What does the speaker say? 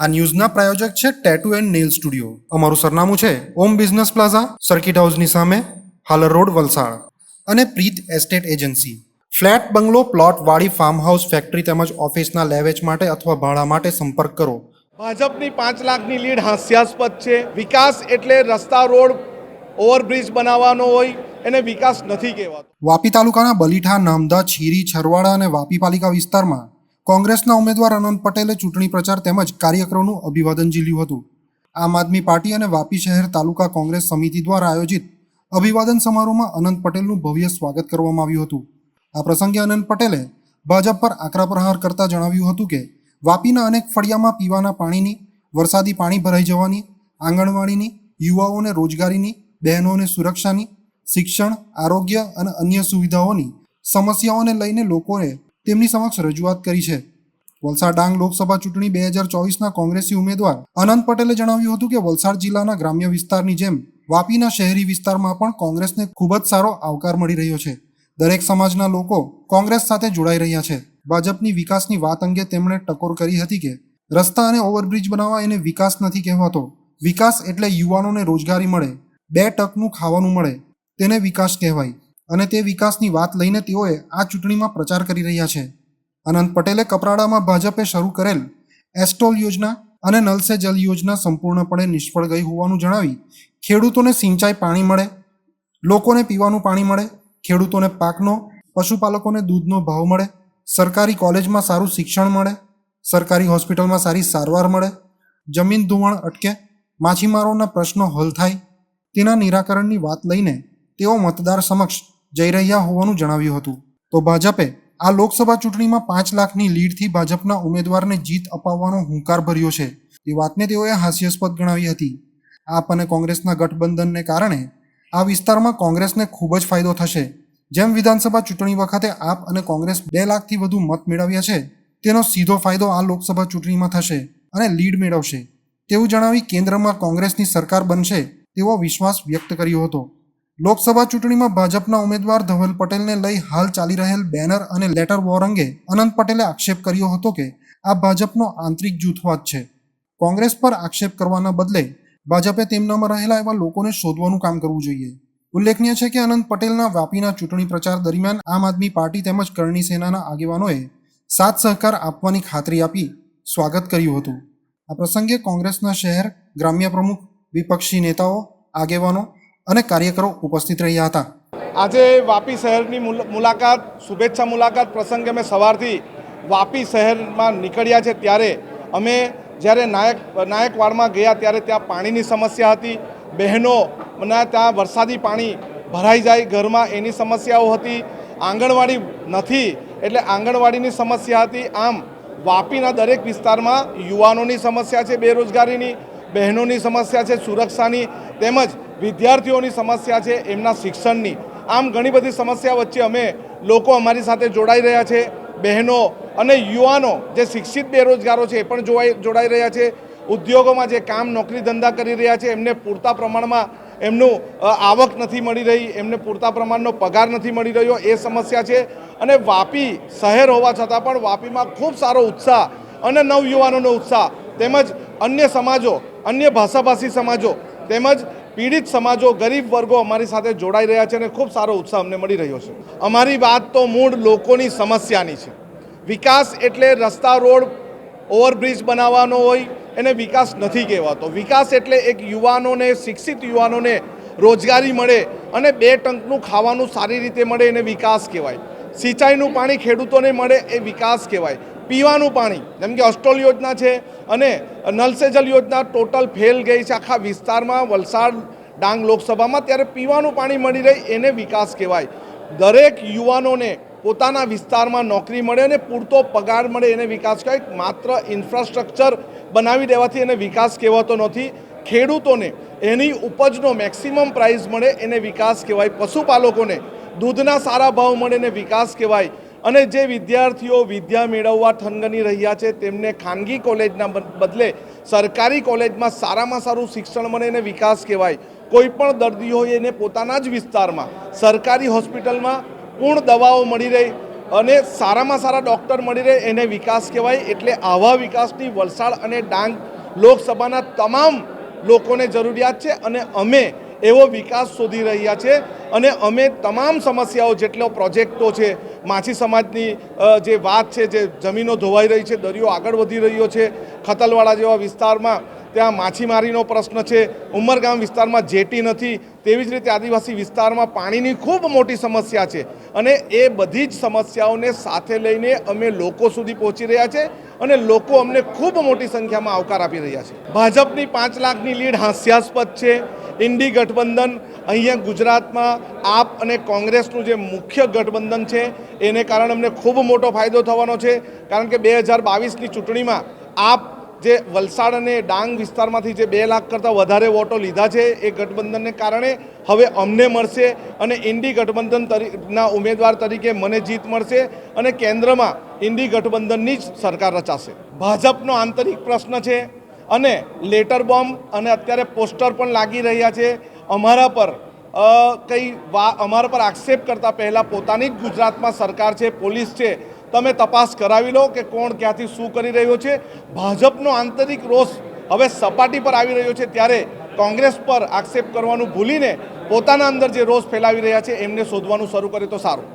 આ ન્યૂઝના પ્રાયોજક છે tattoo and nail studio અમારું સરનામું છે ઓમ બિઝનેસ પ્લાઝા સર્કિટ હાઉસની સામે હાલર રોડ વલસાડ. અને Preet estate agency flat bungalow plot વાડી ફાર્મ હાઉસ ફેક્ટરી તેમજ ઓફિસના લેવેચ માટે અથવા ભાડા માટે સંપર્ક કરો. ભાજપની પાંચ લાખની લીડ હાસ્યાસ્પદ છે. વિકાસ એટલે રસ્તા રોડ ઓવરબ્રિજ બનાવવાનો હોય એને વિકાસ નથી કહેવાતો. વાપી તાલુકાના બલીઠા નામદા છીરી છરવાડા અને વાપી પાલિકા વિસ્તારમાં કોંગ્રેસના ઉમેદવાર અનંત પટેલે ચૂંટણી પ્રચાર તેમજ કાર્યક્રમનું અભિવાદન ઝીલ્યું હતું. આમ આદમી પાર્ટી અને વાપી શહેર તાલુકા કોંગ્રેસ સમિતિ દ્વારા આયોજિત અભિવાદન સમારોહમાં અનંત પટેલનું ભવ્ય સ્વાગત કરવામાં આવ્યું હતું. આ પ્રસંગે અનંત પટેલે ભાજપ પર આકરા પ્રહાર કરતા જણાવ્યું હતું કે, વાપીના અનેક ફળિયામાં પીવાના પાણીની, વરસાદી પાણી ભરાઈ જવાની, આંગણવાડીની, યુવાઓને રોજગારીની, બહેનોને સુરક્ષાની, શિક્ષણ, આરોગ્ય અને અન્ય સુવિધાઓની સમસ્યાઓને લઈને લોકોએ તેમની સમક્ષ રજૂઆત કરી છે. વલસાડ ડાંગ લોકસભા ચૂંટણી બે હજાર ચોવીસના કોંગ્રેસી ઉમેદવાર અનંત પટેલે જણાવ્યું હતું કે વલસાડ જિલ્લાના ગ્રામ્ય વિસ્તારની જેમ વાપીના શહેરી વિસ્તારમાં પણ કોંગ્રેસને ખૂબ જ સારો આવકાર મળી રહ્યો છે. દરેક સમાજના લોકો કોંગ્રેસ સાથે જોડાઈ રહ્યા છે. ભાજપની વિકાસની વાત અંગે તેમણે ટકોર કરી હતી કે રસ્તા અને ઓવરબ્રિજ બનાવવા એને વિકાસ નથી કહેવાતો. વિકાસ એટલે યુવાનોને રોજગારી મળે, બે ટકનું ખાવાનું મળે, તેને વિકાસ કહેવાય. અને તે વિકાસની વાત લઈને તેઓએ આ ચૂંટણીમાં પ્રચાર કરી રહ્યા છે. અનંત પટેલે કપરાડામાં ભાજપે શરૂ કરેલ એસ્ટોલ યોજના અને નલ સે જલ યોજના સંપૂર્ણપણે નિષ્ફળ ગઈ હોવાનું જણાવી ખેડૂતોને સિંચાઈ પાણી મળે, લોકોને પીવાનું પાણી મળે, ખેડૂતોને પાકનો, પશુપાલકોને દૂધનો ભાવ મળે, સરકારી કોલેજમાં સારું શિક્ષણ મળે, સરકારી હોસ્પિટલમાં સારી સારવાર મળે, જમીન ધોવાણ અટકે, માછીમારોના પ્રશ્નો હલ થાય, તેના નિરાકરણની વાત લઈને તેઓ મતદાર સમક્ષ જઈ રહ્યા હોવાનું જણાવ્યું હતું. તો ભાજપે આ લોકસભા ચૂંટણીમાં પાંચ લાખની લીડથી ભાજપના ઉમેદવારને જીત અપાવવાનો હુંકાર ભર્યો છે. તે વાતને તેઓએ હાસ્યાસ્પદ ગણાવી હતી. આપ અને કોંગ્રેસના ગઠબંધનને કારણે આ વિસ્તારમાં કોંગ્રેસને ખૂબ જ ફાયદો થશે. જેમ વિધાનસભા ચૂંટણી વખતે આપ અને કોંગ્રેસ બે લાખથી વધુ મત મેળવ્યા છે, તેનો સીધો ફાયદો આ લોકસભા ચૂંટણીમાં થશે અને લીડ મેળવશે. તેવું જણાવી કેન્દ્રમાં કોંગ્રેસની સરકાર બનશે તેવો વિશ્વાસ વ્યક્ત કર્યો હતો. લોકસભા ચૂંટણીમાં ભાજપના ઉમેદવાર ધવલ પટેલને લઈ હાલ ચાલી રહેલ બેનર અને લેટર વોર અંગે અનંત પટેલે આક્ષેપ કર્યો હતો કે આ ભાજપનો આંતરિક જૂથવાદ છે. કોંગ્રેસ પર આક્ષેપ કરવાના બદલે ભાજપે તેમનામાં રહેલા એવા લોકોને શોધવાનું કામ કરવું જોઈએ. ઉલ્લેખનીય છે કે અનંત પટેલના વાપીના ચૂંટણી પ્રચાર દરમિયાન આમ આદમી પાર્ટી તેમજ કરણી સેનાના આગેવાનોએ સાથ સહકાર આપવાની ખાતરી આપી સ્વાગત કર્યું હતું. આ પ્રસંગે કોંગ્રેસના શહેર ગ્રામ્ય પ્રમુખ વિપક્ષી નેતાઓ, આગેવાનો અને કાર્યકરો ઉપસ્થિત રહ્યા હતા. આજે વાપી શહેરની મુલાકાત, શુભેચ્છા મુલાકાત પ્રસંગે અમે સવારથી વાપી શહેરમાં નીકળ્યા છે. ત્યારે અમે જ્યારે નાયક નાયકવાડમાં ગયા ત્યારે ત્યાં પાણીની સમસ્યા હતી. બહેનોના ત્યાં વરસાદી પાણી ભરાઈ જાય, ઘરમાં એની સમસ્યાઓ હતી. આંગણવાડી નથી એટલે આંગણવાડીની સમસ્યા હતી. આમ વાપીના દરેક વિસ્તારમાં યુવાનોની સમસ્યા છે, બેરોજગારીની, બહેનોની સમસ્યા છે, સુરક્ષાની તેમજ વિદ્યાર્થીઓની સમસ્યા છે, એમના શિક્ષણની. આમ ઘણી બધી સમસ્યા વચ્ચે અમે લોકો અમારી સાથે જોડાઈ રહ્યા છે, બહેનો અને યુવાનો, જે શિક્ષિત બેરોજગારો છે, એ પણ જોવાઈ, જોડાઈ રહ્યા છે. ઉદ્યોગોમાં જે કામ નોકરી ધંધા કરી રહ્યા છે, એમને પૂરતા પ્રમાણમાં એમનું આવક નથી મળી રહી, એમને પૂરતા પ્રમાણનો પગાર નથી મળી રહ્યો, એ સમસ્યા છે. અને વાપી શહેર હોવા છતાં પણ વાપીમાં ખૂબ સારો ઉત્સાહ અને નવયુવાનોનો ઉત્સાહ. તેમજ અન્ય સમાજો, અન્ય ભાષાભાષી સમાજો, તેમજ પીડિત સમાજો, ગરીબ વર્ગો અમારી સાથે જોડાઈ રહ્યા છે અને ખૂબ સારો ઉત્સાહ અમને મળી રહ્યો છે. અમારી વાત તો મૂળ લોકોની સમસ્યાની છે. વિકાસ એટલે રસ્તા રોડ, ઓવરબ્રિજ બનાવવાનો હોય એને વિકાસ નથી કહેવાતો. વિકાસ એટલે એક યુવાનોને, શિક્ષિત યુવાનોને રોજગારી મળે અને બે ટંકનું ખાવાનું સારી રીતે મળે એને વિકાસ કહેવાય. સિંચાઈનું પાણી ખેડૂતોને મળે એ વિકાસ કહેવાય. પીવાનું પાણી, જેમ કે અસ્ટોલ યોજના છે અને નલ સે જલ યોજના ટોટલ ફેલ ગઈ છે આખા વિસ્તારમાં, વલસાડ ડાંગ લોકસભામાં, ત્યારે પીવાનું પાણી મળી રહે એને વિકાસ કહેવાય. દરેક યુવાનોને પોતાના વિસ્તારમાં નોકરી મળે અને પૂરતો પગાર મળે એને વિકાસ કહેવાય. માત્ર ઇન્ફ્રાસ્ટ્રક્ચર બનાવી દેવાથી એને વિકાસ કહેવાતો નથી. ખેડૂતોને એની ઉપજનો મેક્સિમમ પ્રાઇસ મળે એને વિકાસ કહેવાય. પશુપાલકોને દૂધના સારા ભાવ મળે એને વિકાસ કહેવાય. અને જે વિદ્યાર્થીઓ વિદ્યા મેળવવા ઠનગની રહ્યા છે, તેમને ખાનગી કોલેજના બદલે સરકારી કોલેજમાં સારામાં સારું શિક્ષણ મળે એને વિકાસ કહેવાય. કોઈ પણ દર્દી હોય એને પોતાના જ વિસ્તારમાં, સરકારી હોસ્પિટલમાં પૂર્ણ દવાઓ મળી રહે અને સારામાં સારા ડૉક્ટર મળી રહે એને વિકાસ કહેવાય. એટલે આવા વિકાસની વલસાડ અને ડાંગ લોકસભાના તમામ લોકોને જરૂરિયાત છે અને અમે એવો વિકાસ શોધી રહ્યા છે અને અમે તમામ સમસ્યાઓ જેટલો પ્રોજેક્ટો છે માછી સમાજની જે વાત છે, જે જમીનો ધોવાઈ રહી છે, દરિયો આગળ વધી રહ્યો છે ખતલવાડા જેવા વિસ્તારમાં ત્યાં માછીમારીનો પ્રશ્ન છે. ઉમરગામ વિસ્તારમાં જેટી નથી. તેવી જ રીતે આદિવાસી વિસ્તારમાં પાણીની ખૂબ મોટી સમસ્યા છે. અને એ બધી જ સમસ્યાઓને સાથે લઈને અમે લોકો સુધી પહોંચી રહ્યા છે અને લોકો અમને ખૂબ મોટી સંખ્યામાં આવકાર આપી રહ્યા છે. ભાજપની પાંચ લાખની લીડ હાસ્યાસ્પદ છે. ઇન્ડી ગઠબંધન અહીંયા ગુજરાતમાં આપ અને કોંગ્રેસનું જે મુખ્ય ગઠબંધન છે, એને કારણે અમને ખૂબ મોટો ફાયદો થવાનો છે. કારણ કે બે હજાર બાવીસની ચૂંટણીમાં આપ જે વલસાડ અને ડાંગ વિસ્તારમાંથી જે બે લાખ કરતાં વધારે વોટો લીધા છે એ ગઠબંધનને કારણે હવે અમને મળશે અને ઇન્ડી ગઠબંધન તરીના ઉમેદવાર તરીકે મને જીત મળશે અને કેન્દ્રમાં ઇન્ડી ગઠબંધનની જ સરકાર રચાશે. ભાજપનો આંતરિક પ્રશ્ન છે અને લેટર બોમ્બ અને અત્યારે પોસ્ટર પણ લાગી રહ્યા છે. અમારા પર કંઈ વા, અમારા પર આક્ષેપ કરતાં પહેલાં પોતાની જ ગુજરાતમાં સરકાર છે, પોલીસ છે તમે તપાસ કરાવી લો કે કોણ ક્યાંથી શું કરી રહ્યો છે. ભાજપનો આંતરિક રોષ હવે સપાટી પર આવી રહ્યો છે ત્યારે કોંગ્રેસ પર આક્ષેપ કરવાનું ભૂલીને પોતાના અંદર જે રોષ ફેલાવી રહ્યા છે એમને શોધવાનું શરૂ કરે તો સારું.